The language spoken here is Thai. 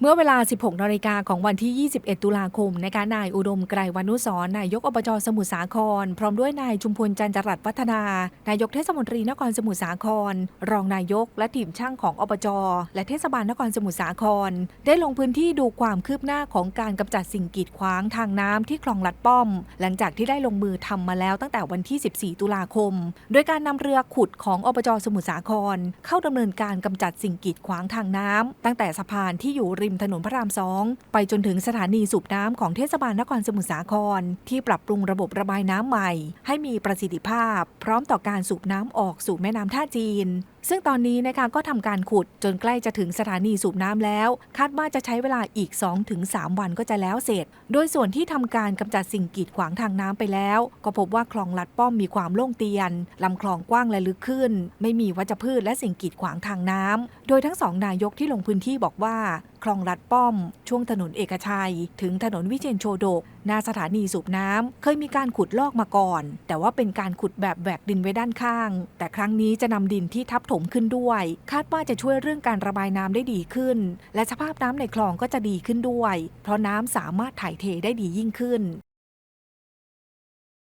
เมื่อเวลา 16 นาฬิกาของวันที่ 21 ตุลาคมนะคะนายอุดมไกรวานุสรนายกอบจสมุทรสาคร พร้อมด้วยนายชุมพลจันจรัตน์วัฒนา นายกเทศมนตรีนครสมุทรสาคร รองนายกและทีมช่างของอบจและเทศบาลนครสมุทรสาคร ได้ลงพื้นที่ดูความคืบหน้าของการกำจัดสิ่งกีดขวางทางน้ำที่คลองลัดป้อม หลังจากที่ได้ลงมือทำมาแล้วตั้งแต่วันที่ 14 ตุลาคม โดยการนำเรือขุดของอบจสมุทรสาคร เข้าดำเนินการกำจัดสิ่งกีดขวางทางน้ำตั้งแต่สะพานที่อยู่ริมถนนพระรามสองไปจนถึงสถานีสูบน้ำของเทศบาลนครสมุทรสาคร ที่ปรับปรุงระบบระบายน้ำใหม่ ให้มีประสิทธิภาพ พร้อมต่อการสูบน้ำออกสู่แม่น้ำท่าจีน ซึ่งตอนนี้นะคะก็ทำการขุดจนใกล้จะถึงสถานีสูบน้ำแล้ว คาดว่าจะใช้เวลาอีก 2-3 วันก็จะแล้วเสร็จ โดยส่วนที่ทำการกำจัดสิ่งกีดขวางทางน้ำไปแล้ว ก็พบว่าคลองลัดป้อมมีความโล่งเตียนลำคลองกว้างและลึกขึ้น ไม่มีวัชพืชและสิ่งกีดขวางทางน้ำโดยทั้งสองนายกที่ลงพื้นที่บอกว่าคลองลัดป้อม ช่วงถนนเอกชัย ถึงถนนวิเชียรโชโดกหน้าสถานีสูบน้ำเคยมีการขุดลอกมาก่อน แต่ว่าเป็นการขุดแบบแหวกดินไว้ด้านข้าง แต่ครั้งนี้จะนำดินที่ทับถมขึ้นด้วย คาดว่าจะช่วยเรื่องการระบายน้ำได้ดีขึ้น และสภาพน้ำในคลองก็จะดีขึ้นด้วย เพราะน้ำสามารถถ่ายเทได้ดียิ่งขึ้น